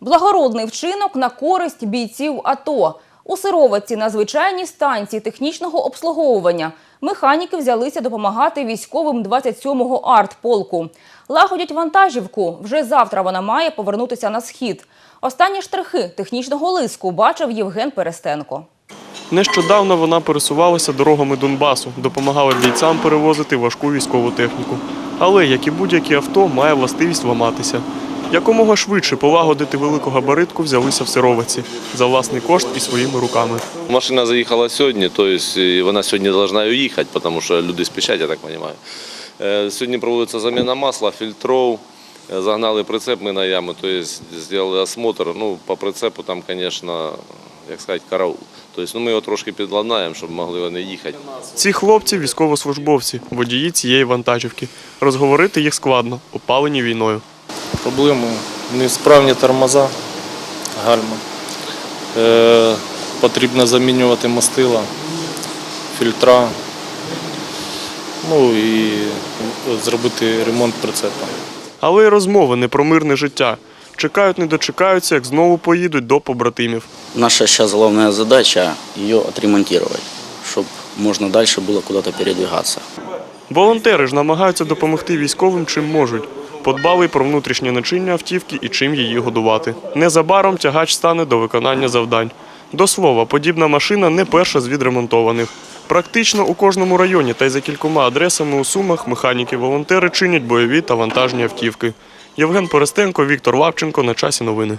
Благородний вчинок на користь бійців АТО. У Сироватці на звичайній станції технічного обслуговування механіки взялися допомагати військовим 27-го артполку. Лагодять вантажівку. Вже завтра вона має повернутися на схід. Останні штрихи технічного лиску бачив Євген Перестенко. Нещодавно вона пересувалася дорогами Донбасу, допомагала бійцям перевозити важку військову техніку. Але, як і будь-яке авто, має властивість ламатися. Якомога швидше полагодити велику габаритку взялися в сировиці за власний кошт і своїми руками. Машина заїхала сьогодні, тобто вона сьогодні повинна їхати, тому що люди спішать, я так розумію. Е, Сьогодні проводиться заміна масла, фільтров, е, загнали прицеп ми на яму, тобто зробили осмотр. Ну, по прицепу там, звісно, як сказати, караул. Тобто ну, ми його трошки підладнаємо, щоб могли вони їхати. Ці хлопці військовослужбовці, водії цієї вантажівки. Розговорити їх складно, опалені війною. Проблеми несправні тормоза, гальма. Е, потрібно замінювати мастила, фільтра, ну і зробити ремонт прицепа. Але й розмови не про мирне життя. Чекають, не дочекаються, як знову поїдуть до побратимів. Наша сейчас главная задача ее отремонтировать, чтобы можно дальше было куда-то передвигаться. Волонтери ж намагаються допомогти військовим чим можуть. Подбали про внутрішнє начиння автівки і чим її годувати. Незабаром тягач стане до виконання завдань. До слова, подібна машина не перша з відремонтованих. Практично у кожному районі та й за кількома адресами у Сумах механіки-волонтери чинять бойові та вантажні автівки. Євген Порестенко, Віктор Лавченко. На часі новини.